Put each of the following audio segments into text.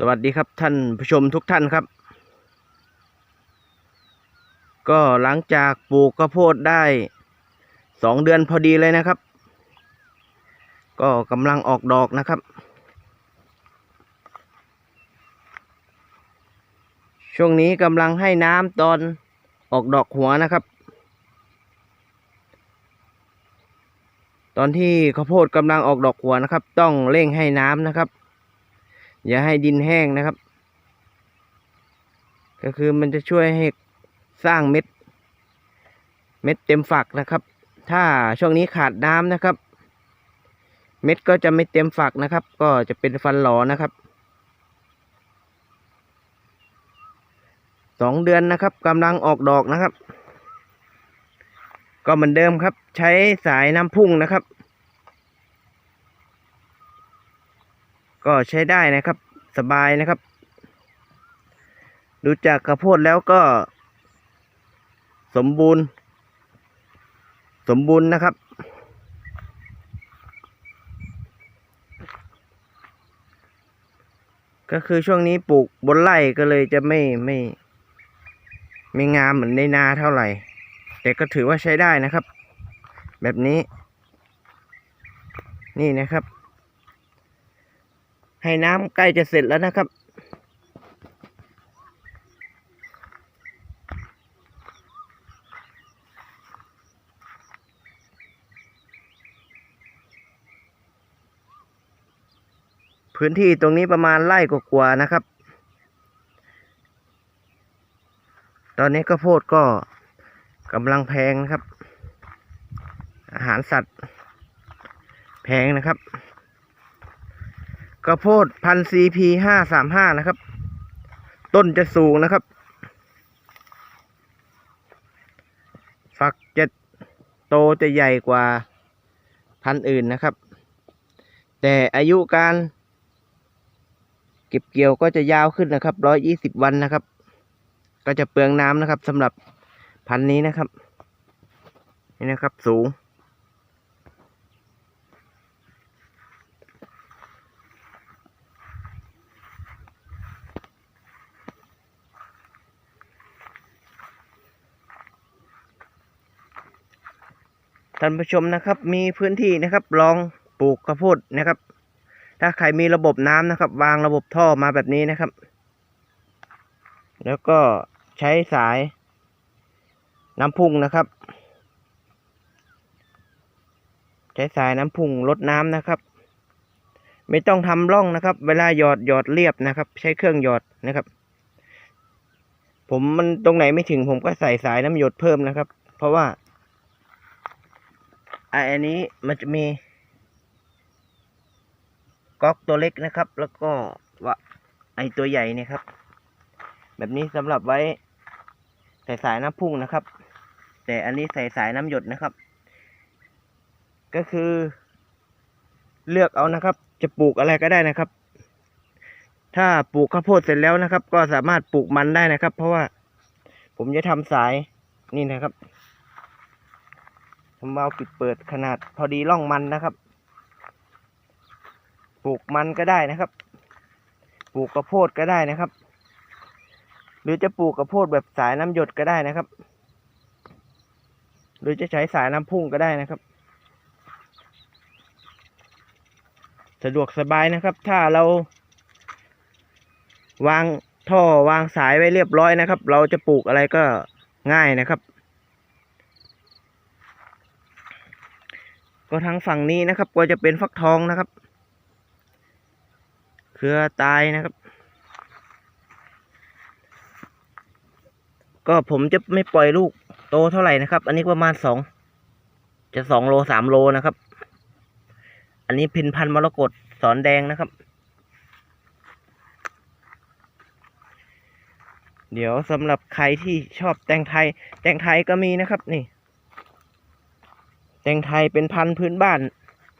สวัสดีครับท่านผู้ชมทุกท่านครับ ก็หลังจากปลูกข้าวโพดได้สองเดือนพอดีเลยนะครับ ก็กำลังออกดอกนะครับ ช่วงนี้กำลังให้น้ำตอนออกดอกหัวนะครับ ตอนที่ข้าวโพดกำลังออกดอกหัวนะครับ ต้องเร่งให้น้ำนะครับ อย่าให้ดินแห้งนะครับ ก็คือมันจะช่วยให้สร้างเม็ด เม็ดเต็มฝักนะครับ ถ้าช่วงนี้ขาดน้ำนะครับ เม็ดก็จะไม่เต็มฝักนะครับ ก็จะเป็นฟันหลอนะครับสองเดือนนะครับกำลังออกดอกนะครับ ก็เหมือนเดิมครับ ใช้สายน้ำพุ่งนะครับ ก็ใช้ได้นะครับสบายนะครับ ดูจากข้าวโพดแล้วก็ สมบูรณ์ สมบูรณ์นะครับ ก็คือช่วงนี้ปลูกบนไร่ก็เลยจะไม่ไม่ไม่งามเหมือนในนาเท่าไหร่ แต่ก็ถือว่าใช้ได้นะครับ แบบนี้ นี่นะครับ ให้น้ำใกล้จะเสร็จแล้วนะครับ พื้นที่ตรงนี้ประมาณไร่กว่าๆนะครับ ตอนนี้ก็โพดก็กำลังแพงนะครับ อาหารสัตว์แพงนะครับ กระโพดพันซีพีห้าสามห้านะครับ ต้นจะสูงนะครับ ฝักจะโตจะใหญ่กว่าพันอื่นนะครับ แต่อายุการ เก็บเกี่ยวก็จะยาวขึ้นนะครับร้อยยี่สิบวันนะครับ ก็จะเปลืองน้ำนะครับสำหรับพันนี้นะครับ นี่นะครับสูง ท่านผู้ชมนะครับมีพื้นที่นะครับลองปลูกข้าวโพดนะครับ ถ้าใครมีระบบน้ำนะครับ วางระบบท่อมาแบบนี้นะครับ แล้วก็ใช้สายน้ำพุ่งนะครับ ใช้สายน้ำพุ่งลดน้ำนะครับ ไม่ต้องทำร่องนะครับ เวลาหยอดหยอดเรียบนะครับ ใช้เครื่องหยอดนะครับ ผมมันตรงไหนไม่ถึงผมก็ใส่สายน้ำหยดเพิ่มนะครับ เพราะว่า อันนี้มันจะมีก๊อกตัวเล็กนะครับ แล้วก็ว่าไอตัวใหญ่เนี่ยครับ แบบนี้สำหรับไว้ใส่สายน้ำพุ่งนะครับ แต่อันนี้ใส่สายน้ำหยดนะครับ ก็คือเลือกเอานะครับ จะปลูกอะไรก็ได้นะครับ ถ้าปลูกข้าวโพดเสร็จแล้วนะครับ ก็สามารถปลูกมันได้นะครับ เพราะว่าผมจะทำสายนี่นะครับ เอาปิดเปิดขนาดพอดีร่องมันนะครับ ปลูกมันก็ได้นะครับ ปลูกกระโพดก็ได้นะครับ หรือจะปลูกกระโพดแบบสายน้ำหยดก็ได้นะครับ หรือจะใช้สายน้ำพุ่งก็ได้นะครับ สะดวกสบายนะครับ ถ้าเรา วางท่อวางสายไว้เรียบร้อยนะครับ เราจะปลูกอะไรก็ง่ายนะครับ ก็ทางฝั่งนี้นะครับ ก็จะเป็นฟักทองนะครับ เครือตายนะครับ ก็ผมจะไม่ปล่อยลูกโตเท่าไหร่นะครับ อันนี้ประมาณสองจะสองโลสามโลนะครับ อันนี้พินพันธ์มรกตสอนแดงนะครับ เดี๋ยวสำหรับใครที่ชอบแตงไทย แตงไทยก็มีนะครับนี่ แตงไทยเป็นพันธุ์พื้นบ้าน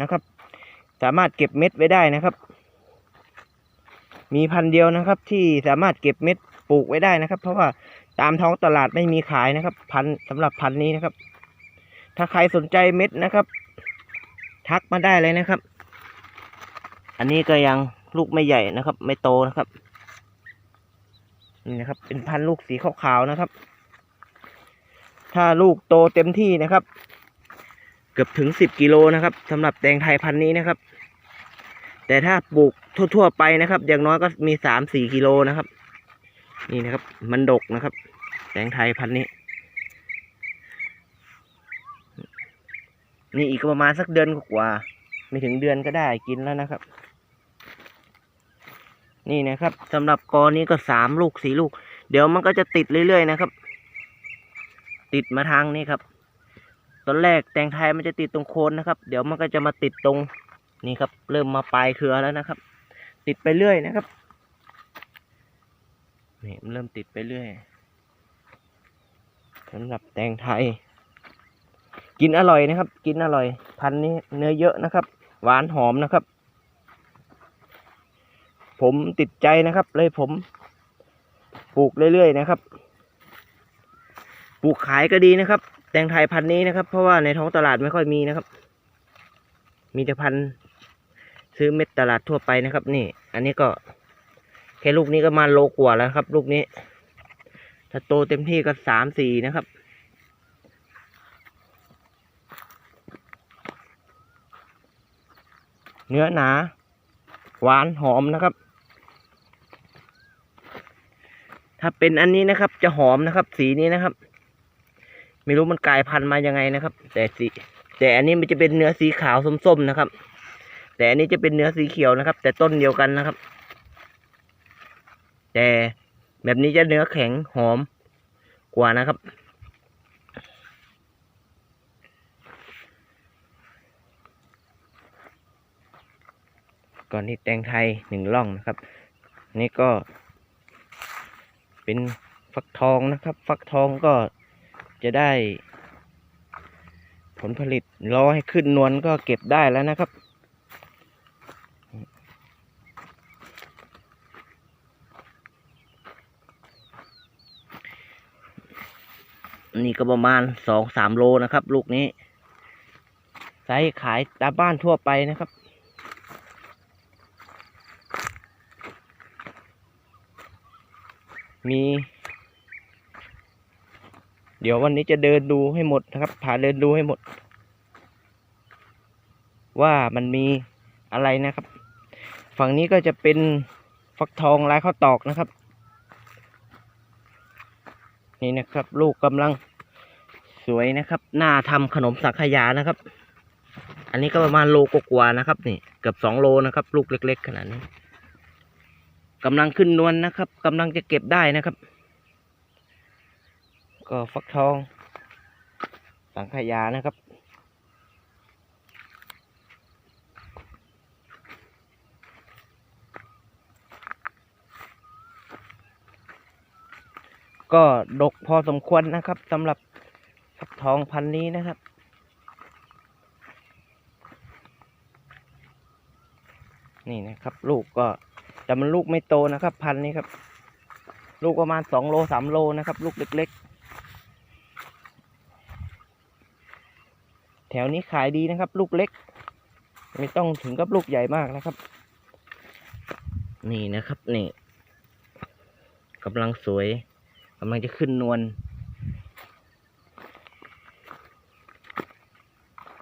นะครับ สามารถเก็บเม็ดไว้ได้นะครับ มีพันธุ์เดียวนะครับ ที่สามารถเก็บเม็ดปลูกไว้ได้นะครับ เพราะว่าตามท้องตลาดไม่มีขายนะครับ พันธุ์สำหรับพันธุ์นี้นะครับ ถ้าใครสนใจเม็ดนะครับ ทักมาได้เลยนะครับ อันนี้ก็ยังลูกไม่ใหญ่นะครับ ไม่โตนะครับนี่นะครับ เป็นพันธุ์ลูกสีขาวๆนะครับ ถ้าลูกโตเต็มที่นะครับ เกือบถึงสิบกิโลนะครับสำหรับแตงไทยพันธุ์นี้นะครับ แต่ถ้าปลูกทั่ว ๆ ไปนะครับ อย่างน้อยก็มีสามสี่กิโลนะครับ นี่นะครับ มันดกนะครับ แตงไทยพันธุ์นี้ นี่อีกประมาณสักเดือนกว่า ไม่ถึงเดือนก็ได้กินแล้วนะครับ นี่นะครับสำหรับกอนี้ก็สามลูกสี่ลูก เดี๋ยวมันก็จะติดเรื่อยๆนะครับ ติดมาทางนี้ครับ ตอนแรกแตงไทยมันจะติดตรงโคนนะครับ เดี๋ยวมันก็จะมาติดตรงนี่ครับ เริ่มมาปลายเครือแล้วนะครับ ติดไปเรื่อยนะครับนี่มันเริ่มติดไปเรื่อยสำหรับแตงไทย กินอร่อยนะครับ กินอร่อย พันนี้เนื้อเยอะนะครับ หวานหอมนะครับ ผมติดใจนะครับ เลยผมปลูกเรื่อยๆนะครับ ปลูกขายก็ดีนะครับ แตงไทยพันธุ์นี้นะครับ เพราะว่าในท้องตลาดไม่ค่อยมีนะครับ มีแต่พันธุ์ซื้อเม็ดตลาดทั่วไปนะครับ นี่ อันนี้ก็แค่ลูกนี้ก็มาโลกว่าแล้วครับ ลูกนี้ ถ้าโตเต็มที่ก็สามสี่นะครับเนื้อหนา หวานหอมนะครับ ถ้าเป็นอันนี้นะครับ จะหอมนะครับ สีนี้นะครับ ไม่รู้มันกลายพันธุ์มายังไงนะครับ แต่สีแต่อันนี้มันจะเป็นเนื้อสีขาวส้มๆนะครับ แต่อันนี้จะเป็นเนื้อสีเขียวนะครับ แต่ต้นเดียวกันนะครับ แต่แบบนี้จะเนื้อแข็งหอมกว่านะครับ ก่อนนี้แตงไทยหนึ่งล่องนะครับ นี่ก็เป็นฟักทองนะครับ ฟักทองก็ จะได้ ผลผลิตรอให้ขึ้นนวลก็เก็บได้แล้วนะครับ นี่ก็ประมาณสองสามโลนะครับ ลูกนี้ไซส์ขายตามบ้านทั่วไปนะครับมี เดี๋ยววันนี้จะเดินดูให้หมดนะครับพาเดินดูให้หมด ว่ามันมีอะไรนะครับ ฝั่งนี้ก็จะเป็นฟักทองลายข้าวตอกนะครับ นี่นะครับ ลูกกำลังสวยนะครับหน้าทำขนมสังขยานะครับ อันนี้ก็ประมาณโลกว่านะครับ นี่เกือบสองโลนะครับ ลูกเล็ก ๆ ขนาดนี้กำลังขึ้นนวลนะครับกำลังจะเก็บได้นะครับ ก็ฟักทอง สังขยานะครับ ก็ดกพอสมควรนะครับสำหรับฟักทองพันนี้นะครับนี่นะครับ ลูกก็แต่มันลูกไม่โตนะครับ พันนี้ครับ ลูกประมาณสองโลสามโลนะครับ ลูกเล็ก แถวนี้ขายดีนะครับ ลูกเล็ก ไม่ต้องถึงกับลูกใหญ่มากนะครับ นี่นะครับนี่กำลังสวยกำลังจะขึ้นนวล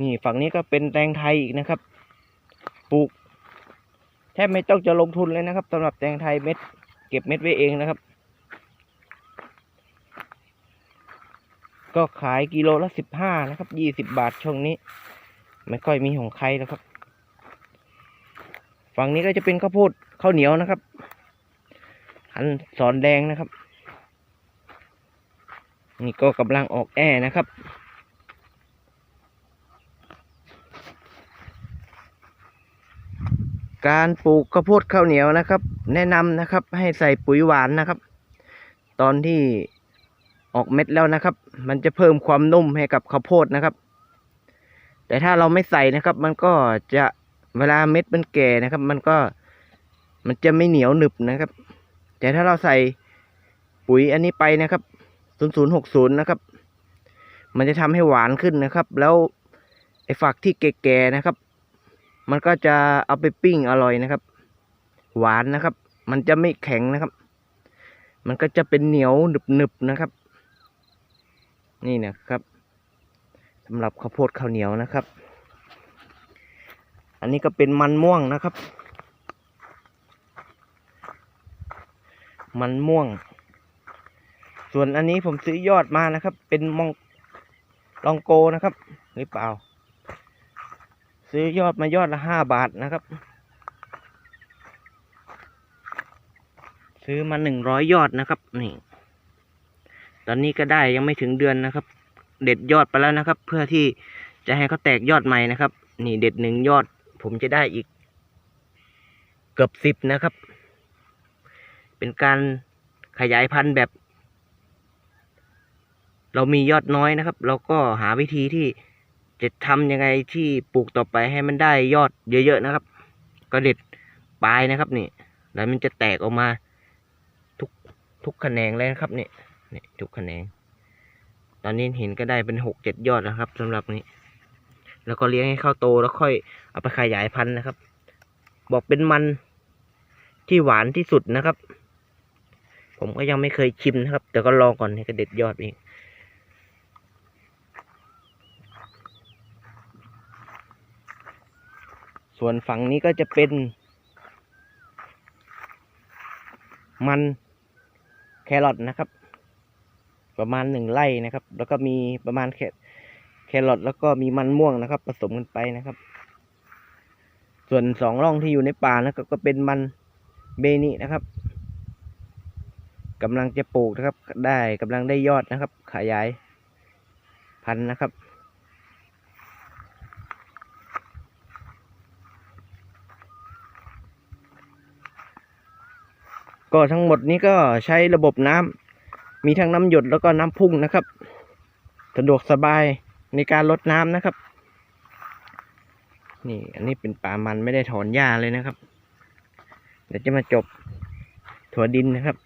นี่ฝั่งนี้ก็เป็นแตงไทยอีกนะครับ ปลูกแทบไม่ต้องจะลงทุนเลยนะครับสำหรับแตงไทยเม็ด เก็บเม็ดไว้เองนะครับ ก็ขายกิโลละสิบห้านะครับยี่สิบบาทช่วงนี้ ไม่ค่อยมีของใครแล้วครับ ฝั่งนี้ก็จะเป็นข้าวโพดข้าวเหนียวนะครับ อันสอนแดงนะครับ นี่ก็กำลังออกแอนะครับการปลูกข้าวโพดข้าวเหนียวนะครับ แนะนำนะครับให้ใส่ปุ๋ยหวานนะครับ ตอนที่ ออกเม็ดแล้วนะครับ มันจะเพิ่มความนุ่มให้กับข้าวโพดนะครับ แต่ถ้าเราไม่ใส่นะครับ มันก็จะเวลาเม็ดมันแก่นะครับ มันก็มันจะไม่เหนียวหนึบนะครับ แต่ถ้าเราใส่ปุ๋ยอันนี้ไปนะครับ 0060 นะครับ มันจะทำให้หวานขึ้นนะครับ แล้วไอ้ฝักที่แก่ๆนะครับ มันก็จะเอาไปปิ้งอร่อยนะครับ หวานนะครับ มันจะไม่แข็งนะครับ มันก็จะเป็นเหนียวหนึบๆนะครับ นี่นะครับสำหรับข้าวโพดข้าวเหนียวนะครับ อันนี้ก็เป็นมันม่วงนะครับ มันม่วง ส่วนอันนี้ผมซื้อยอดมานะครับ เป็นมองลองโกนะครับหรือเปล่า ซื้อยอดมายอดละห้าบาทนะครับ ซื้อมาหนึ่งร้อยยอดนะครับนี่ ตอนนี้ก็ได้ยังไม่ถึงเดือนนะครับ เด็ดยอดไปแล้วนะครับ เพื่อที่จะให้เขาแตกยอดใหม่นะครับ นี่เด็ดหนึ่งยอด ผมจะได้อีก เกือบสิบนะครับ เป็นการขยายพันธุ์แบบ เรามียอดน้อยนะครับ เราก็หาวิธีที่จะทำยังไงที่ปลูกต่อไปให้มันได้ยอดเยอะๆนะครับ ก็เด็ดปลายนะครับนี่แล้วมันจะแตกออกมาทุกทุกแขนงเลยนะครับนี่ นี่ทุกแขนง ตอนนี้เห็นก็ได้เป็นหกเจ็ดยอดนะครับสำหรับนี้ แล้วก็เลี้ยงให้เข้าโตแล้วค่อยเอาไปขยายพันธุ์นะครับ บอกเป็นมันที่หวานที่สุดนะครับ ผมก็ยังไม่เคยชิมนะครับ แต่ก็ลองก่อนให้กระเด็ดยอดเองส่วนฝั่งนี้ก็จะเป็น มันแครอทนะครับ ประมาณหนึ่งไร่นะครับ แล้วก็มีประมาณแคแครอทแล้วก็มีมันม่วงนะครับ ผสมกันไปนะครับ ส่วนสองร่องที่อยู่ในป่านะครับ ก็เป็นมันเบนี่นะครับกำลังจะปลูกนะครับ ได้กำลังได้ยอดนะครับ ขยายพันธุ์นะครับก็ทั้งหมดนี้ก็ใช้ระบบน้ำ มีทั้งน้ำหยดแล้วก็น้ำพุ่งนะครับ สะดวกสบายในการลดน้ำนะครับ นี่อันนี้เป็นป่ามันไม่ได้ถอนหญ้าเลยนะครับ เดี๋ยวจะมาจบถั่วดินนะครับ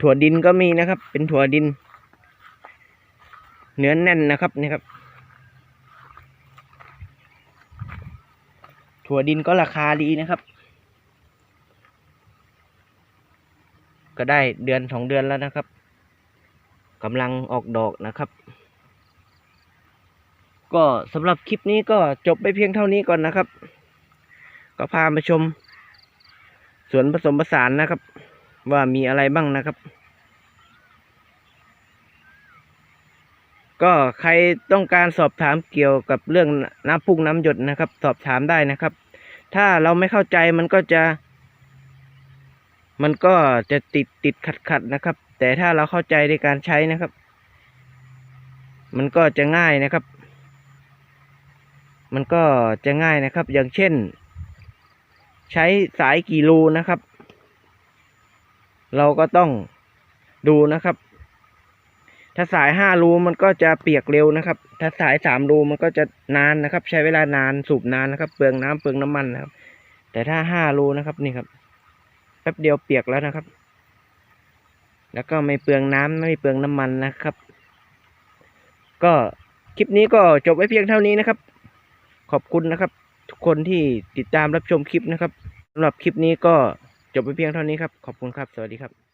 ถั่วดินก็มีนะครับ เป็นถั่วดิน เนื้อแน่นนะครับนี่ครับ ถั่วดินก็ราคาดีนะครับ ก็ได้เดือนสองเดือนแล้วนะครับ กำลังออกดอกนะครับ ก็สำหรับคลิปนี้ก็จบไปเพียงเท่านี้ก่อนนะครับ ก็พามาชม สวนผสมผสานนะครับ ว่ามีอะไรบ้างนะครับ ก็ใครต้องการสอบถามเกี่ยวกับเรื่องน้ำพุ่งน้ำหยดนะครับ สอบถามได้นะครับ ถ้าเราไม่เข้าใจมันก็จะ มันก็จะติดติดขัดขัดนะครับ แต่ถ้าเราเข้าใจในการใช้นะครับ มันก็จะง่ายนะครับ มันก็จะง่ายนะครับ อย่างเช่น ใช้สายกี่รูนะครับ เราก็ต้องดูนะครับ ถ้าสายห้ารูมันก็จะเปียกเร็วนะครับ ถ้าสายสามรูมันก็จะนานนะครับ ใช้เวลานานสูบนานนะครับ เปลืองน้ำเปลืองน้ำมันนะครับ แต่ถ้าห้ารูนะครับนี่ครับแป๊บเดียวเปียกแล้วนะครับ แล้วก็ไม่เปลืองน้ำไม่เปลืองน้ำมันนะครับ ก็คลิปนี้ก็จบไว้เพียงเท่านี้นะครับ ขอบคุณนะครับ ทุกคนที่ติดตามรับชมคลิปนะครับสำหรับคลิปนี้ก็จบไปเพียงเท่านี้ครับ ขอบคุณครับ สวัสดีครับ